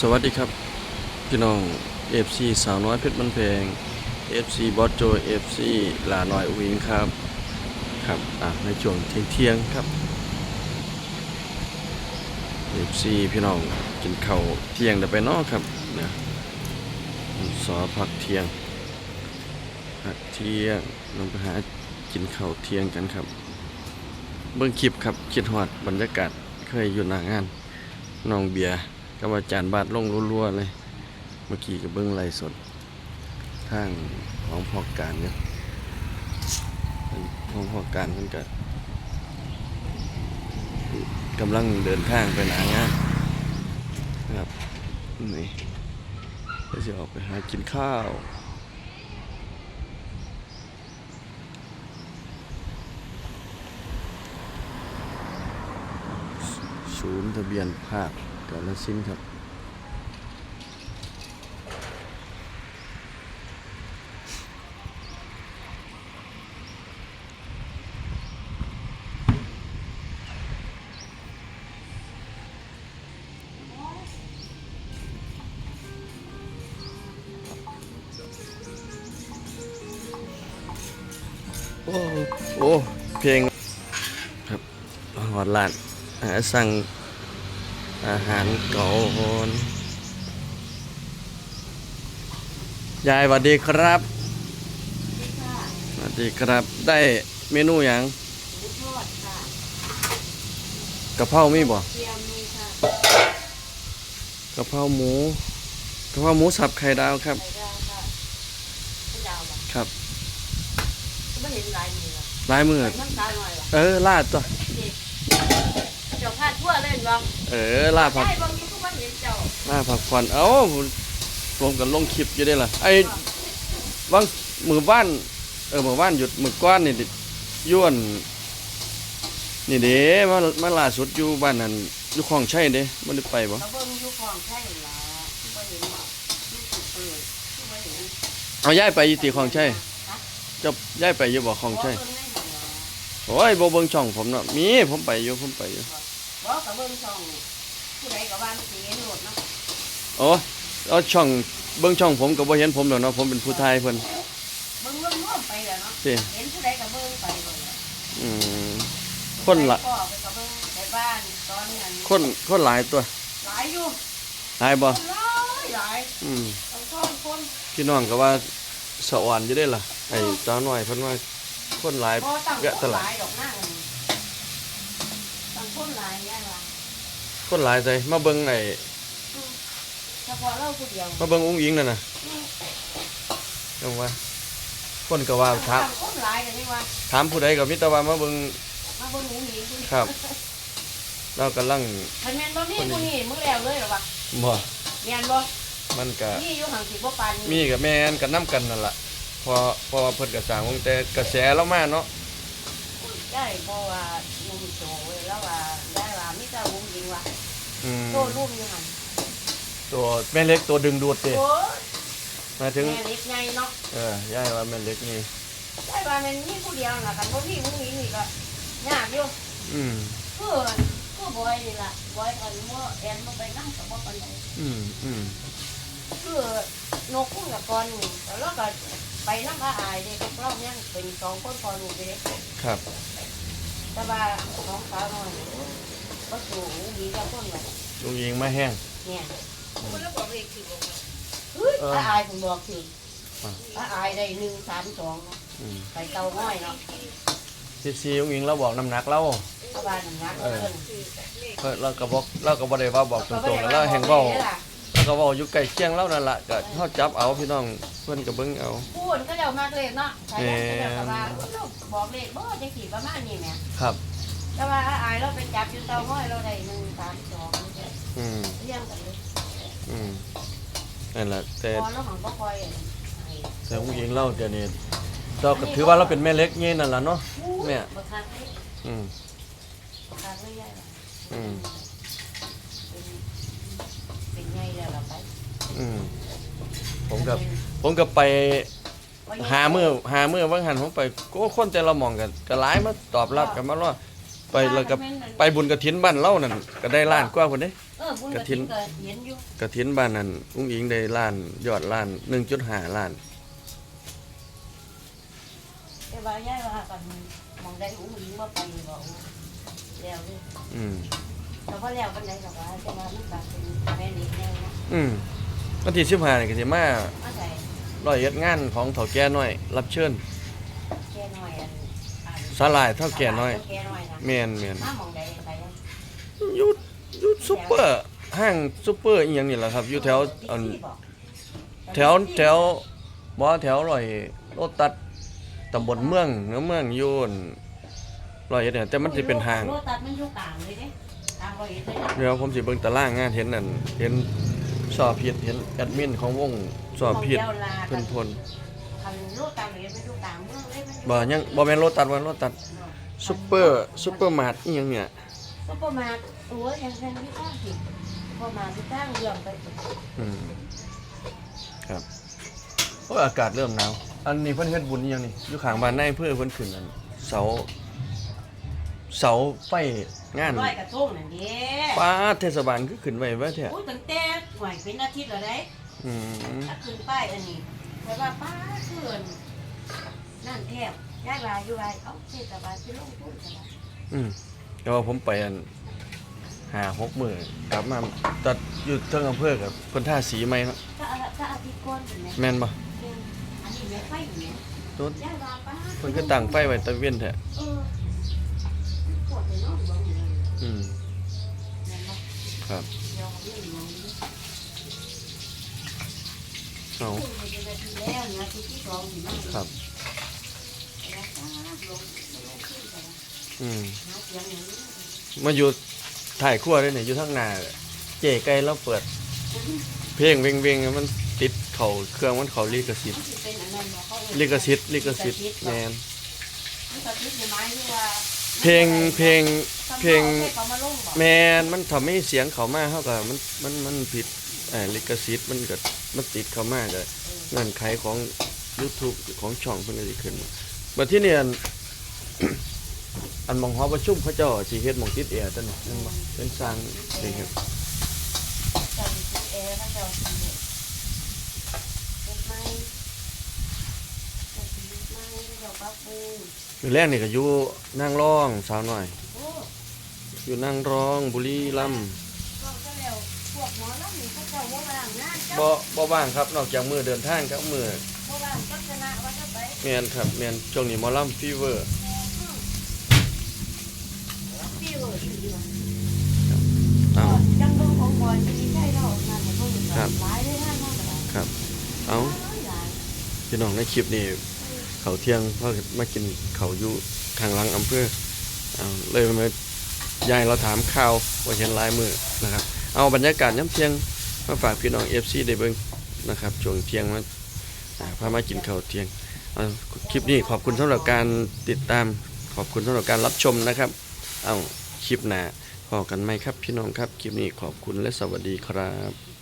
สวัสดีครับ พี่น้อง FC สาวน้อยเพชรมันแพง FC บอสโจ FC หลาน้อยวิงครับ ครับอะในช่วงเที่ยงๆครับ FC พี่น้องกินข้าวเที่ยงได้ไปนอกครับนะสอพักเที่ยงพักเที่ยงลงไปหากินข้าวเที่ยงกันครับ เบิ่งคลิปครับคิดฮอดบรรยากาศเคยอยู่หน้างานน้องเบียร์ กับอาจารย์บาดลงรัวๆเลย เมื่อกี้ก็เบิ่งไลฟ์สดทางของพอการเนี่ยของพอการมันก็กำลังเดินทางไปหนางานนะครับนี่ก็จะออกไปหากินข้าวศูนย์ทะเบียนภาค กาลสินครับโอ้โอ้เพลงครับหอดลานอาสั่ง อาหารเก่าคนยายสวัสดีครับสวัสดีครับ ได้เมนูอย่างทอดค่ะกะเพรามีบ่เทียมมีค่ะกะเพราหมูกะเพราหมูสับไข่ดาวครับ ไข่ดาวค่ะไข่ดาวบ่ครับไม่เห็นลายมือหรอลายมือน้ำตาหน่อยหรอเออลาดตัว บ่ เออลาดผักใช่บางทีทุกวันเห็นเจ้าลาดผักควันเอ้ารวมกันลงคลิปอยู่ได้ล่ะไอ้บางมือบ้านเออมือบ้านหยุดมือก้อนนี่ดิย้วนนี่เด้มามาล่าสุดอยู่บ้านนั้นอยู่คลองชัยเด้มันได้ไปบ่เราเบิ่งอยู่ของใช่หรอทุกวันเห็นบ่ทุกสุดเปิดทุกวันเห็นเอาย้ายไปอยู่ตีคลองชัยฮะเจะย้ายไปอยู่บ่คลองชัยบ่เบิ่งในหันหรอโอ้ยบ่เบิ่งช่องผมเนาะมีผมไปอยู่ผมไปอยู่ บ่กับเบิ่งช่องผู้ใดก็ว่ามันสิเห็นโหลดเนาะโอ้เอาช่องเบิ่งช่องผมก็บ่เห็นผมแล้วเนาะผมเป็นผู้ทายเพิ่นเบิ่งร่วมๆไปแล้วเนาะติเห็นผู้ใดก็เบิ่งไปเลยอืมคนละก็ไปก็เบิ่งในบ้านตอนนั้นคนคนหลายตัว หลายอยู่หลายบ่หลายหลายอืมต้องท่องคนพี่น้องก็ว่าสะอ่อนอยู่ได้ล่ะไอ้เจ้าน้อยเพิ่นว่าคนหลายพอตั้งแกะคตนหลาดลายดอกหน้ากันตั้งคนหลายย่างละคนหลายใจมาเบิ่งไอ้เฉพาะเราผู้เดียวมาเบิ่งอุ้งอิงนั่นน่ะจังว่า คนก็ว่าถามตั้งคนหลายกันนี่ว่าถามผู้ใดก็มีแต่ว่ามาเบิ่งมาเบิ่งหนูหนีผู้เดียวครับ เรากำลังคันแม่นบ่มีผู้นี้มึงแล้วเลยหรอวะบ่แม่นบ่มันก็มีอยู่ห่างสิบ่ปานมีกับแม่นกันนํกันนั่นล่ะพอพอเพิ่นก็สร้างวงแต่กระแสเรามาเนาะได้บ่ว่าลุงโตเว้ยแล้วว่าได้ว่ามีแต่วงยิงว่า อืมโตรูปอยู่หั่นตัวแม่เล็กตัวดึงดูดติโอ้ยหมายถึงแม่เล็กใหญ่เนาะเออยายว่าแม่เล็กนี่ได้ว่าแม่นมีผู้เดียวน่ะกันบ่มีวงยิงนี่ก็ยากอยู่อืมคือคือบอยนี่ล่ะบอยอันบ่แอนบ่ไปนำก็บ่ปานใดอืมอืมคือนกคุ้งกับกอนนี่แล้วเราก็ไปน้ำพระอายเด็กเราเนี่ยเป็นสองคนพอลูกเด็กครับ แต่ว่าน้องสาวน้อยก็สูงดีกับคนแบบ ลุงยิงมาแห้งเนี่ยคนละบอกเลขถือบอกว่าเฮ้ยเออพระอายผมบอกสิอะพระอายได้หนึ่งสามสองเนาะอืมไปเตาง่อยเนาะซีซีลุงยิงเราบอกน้ำหนักเราพระบาลหนังนักเออเพิ่นถือแต่เลขก็เราก็บอกเราก็บ่ได้ว่าบอกตรงๆแล้วเราแห่งเว้าเราก็เว้าอยู่ใกล้เคียงเรานั่นล่ะก็เฮาจับเอาพี่น้องเพิ่นก็เบิ่งเอาพูดก็เจ้ามากเลขเนาะใช่ก็เจ้าก็ว่าเราบอกเลขบ่จังสี่ประมาณนี้แหม่ครับ แต่ว่าพระอายเราไปจับอยู่เตาง่อยเราได้หนึ่งสามสอง อืมเรียงกันเลยอืมนั่นล่ะแต่พอเราของก็คอยให้แต่ลุงยิงเราเดี๋ยวนี้เราก็ถือว่าเราเป็นแม่เล็กงี้นั่นล่ะเนาะแม่บักคักเลยอืมบักคักเลยใหญ่ละอืมเป็นเป็นไงแล้วล่ะไปอืมผมกับผมก็ไปหามือหามือว่างหันผมไปก็คนแต่ละหมองกันก็หลายมาตอบรับกันมาว่า ไปไปแล้วก็ไปบุญกระถินบ้านเล่านั่นก็ได้ล้านกว่าคนเด้ เออบุญกกระฐิถินนก็เห็นอยู่กระถินบ้านนั้นอุ้งอิงได้ล้านยอดล้าน1.5ล้าน แต่ว่าย่ายว่ากันมองได้อุ้งยิงว่าไปบอกแล้วนี่อืมแต่ว่าแล้วกันไหนหรอกว่าแต่ว่ามันก็เป็นแม่นิดแน่นะอืมวันที่15นี่ก็สิมามาใส่ร้อยเอ็ดงานของเฒ่าแก่น้อย รับเชิญแก่น้อยอันอัน สาลายเท่าแก่น้อยเท่าแก่น้อยนะแม่นแม่นมามองได้ไปยังอยู่อยู่ซุปเปอร์ห้างซุปเปอร์อีหยังนี่แหละครับ อยู่แถวอันแถวแถวบ่แถวร้อยโลตัสตำบลเมืองเนื้อเมืองอยู่อั่นร้อยเอ็ดเนี่ยแต่มันสิเป็นห้าง โลตัสมันอยู่กลางเลยเด้กลางร้อยเอ็ดเลยนะเดี๋ยวผมสิเบิ่งตารางงานเห็นนั่นเห็นสอบผิดเห็นแอดมินของวงสอบผิดมงดียวลาเพิ่นพลคันโลตัสเลยมันอยู่กลาง บ่ยังบ่แม่นโลตัสว่าโลตัสซุปเปอร์ซุปเปอร์มาร์ทอีหยังเนี่ยก็ประมาณตัวอย่างแทนที่ตั้งผิดประมาณที่ตั้งเรื่องไปอืมครับโอ้ยอากาศเริ่มหนาวอันนี้เพิ่นเฮ็ดบุญอีหยังนี่อยู่ข้างบ้านนายอำเพื่อเพิ่นขึ้นอันเสาเสาไฟงานร้อยกระทงนั่นเด้ป้าเทศบาลคือขึ้นไว้ว่าแท้โอ้ยตั้งแต่หน่วยเป็นอาทิตย์แล้วได้อืมถ้าขึ้นป้ายอันนี้แต่ว่าป้าเขื่อน นั่นแทบยากลายอยู่ไรเอ้าเทศบาลที่ลงทุนกันละอืมแต่ว่าผมไปอันหาหกมื้อกลับมาตัดอยู่เทิงอำเภอกับเพิ่นท่าสีใหม่เนาะถ้าอาถ้าอาทิตย์ก่อนเป็นไงแม่นบ่เป็นอันนี้ไม่ไฟอยู่เนี่ยตัวยากลาป้าเพิ่นก็ตั้งไฟไว้ตะเวนแท้เออปวดเลยเนาะบอกอยู่เลยอืมแม่นบ่ครับเดี๋ยวเรื่องอย่างนี้เอาขึ้นไปเป็นอาทิตย์แล้วเนี่ยอาทิตย์ที่สองถึงมาครับ อืมมาอยู่ถ่ายครัวด้วยเนี่ยอยู่ทางหน้าเจ๊ไก่เราเปิด เพลงเวงเวงมันติดเขาเครื่องมันเขาลิขสิทธิ์ลิขสิทธิ์ลิขสิทธิ์แมนเพลงเพลงเพลงแมนมันทำให้เสียงเขามากเท่ากับมันมันมันผิดเอ่อลิขสิทธิ์มันก็มันติดเขามากเลยเงื่อนไขของ YouTube ของช่องเพิ่นก็สิขึ้นมา บัดที่เนี่ยอันอันหมองหอประชุมเขาเจ้าสิเฮ็ดหมองติดแอร์ตัวนี้นั่นบ่เป็นสร้างสิเฮ็ดเจ้าสิเอร์เขาเจ้าสิเฮ็ดไม้เจ้าสิเฮ็ดไม้เขาเจ้าปรับปรุงอยู่แรกนี่ก็อยู่นางร้องสาวน้อย โอ้อยู่นางร้องบุรีรัมย์ก็ก็แล้วพวกหมอลำนี่เขาเจ้าบ่ว่างงานเจ้าบ่บ่ว่างครับ นอกจากมือเดินทางครับมือ แม่นครับแม่นช่วงนี้หมอลำฟีเวอร์พี่เออสิว่าเอ้าจังเบิ่งของบอยสิใช่เนาะนั่นมันก็ครับ หลายเลยนะเนาะก็ได้ครับ เอ้าหลายพี่น้องในคลิปนี้เขาวเที่ยงพ่อมากินเขาวอยู่ข้างหลังอำเภอเอาเลยมายายเราถามข่าวว่าเห็นลายมือนะครับ เอาบรรยากาศย้ำเที่ยงมาฝากพี่น้อง FC ได้เบิ่งนะครับช่วงเที่ยงมาอ่าพามากินข้าวเที่ยงเอา คลิปนี้ขอบคุณสำหรับการติดตามขอบคุณสำหรับการรับชมนะครับ เอาคลิปหนาพอกันไหมครับพี่น้องครับ คลิปนี้ขอบคุณและสวัสดีครับ